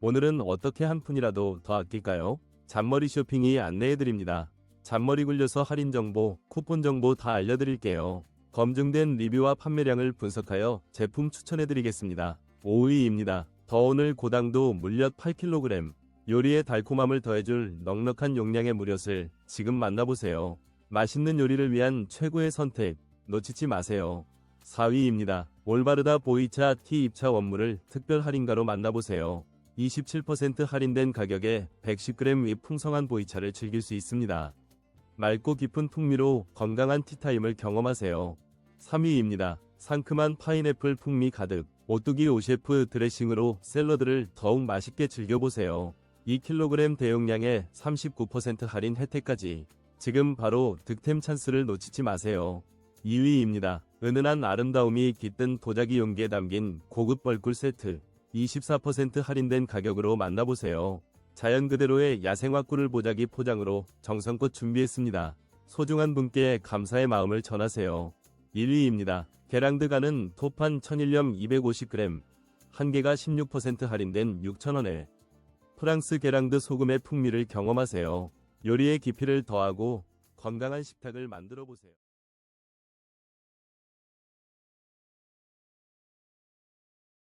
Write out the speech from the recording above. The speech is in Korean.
오늘은 어떻게 한 푼이라도 더 아낄까요? 잔머리 쇼핑이 안내해드립니다. 잔머리 굴려서 할인 정보, 쿠폰 정보 다 알려드릴게요. 검증된 리뷰와 판매량을 분석하여 제품 추천해드리겠습니다. 5위입니다. 더오늘 고당도 물엿 8kg. 요리에 달콤함을 더해줄 넉넉한 용량의 물엿을 지금 만나보세요. 맛있는 요리를 위한 최고의 선택, 놓치지 마세요. 4위입니다. 올바르다 보이차 티 입차 원물을 특별 할인가로 만나보세요. 27% 할인된 가격에 110g 위 풍성한 보이차를 즐길 수 있습니다. 맑고 깊은 풍미로 건강한 티타임을 경험하세요. 3위입니다. 상큼한 파인애플 풍미 가득 오뚜기 오셰프 드레싱으로 샐러드를 더욱 맛있게 즐겨보세요. 2kg 대용량에 39% 할인 혜택까지 지금 바로 득템 찬스를 놓치지 마세요. 2위입니다. 은은한 아름다움이 깃든 도자기 용기에 담긴 고급 벌꿀 세트 24% 할인된 가격으로 만나보세요. 자연 그대로의 야생화 꿀을 보자기 포장으로 정성껏 준비했습니다. 소중한 분께 감사의 마음을 전하세요. 1위입니다. 계랑드 가는 토판 천일염 250g 한 개가 16% 할인된 6,000원에 프랑스 계랑드 소금의 풍미를 경험하세요. 요리의 깊이를 더하고 건강한 식탁을 만들어 보세요.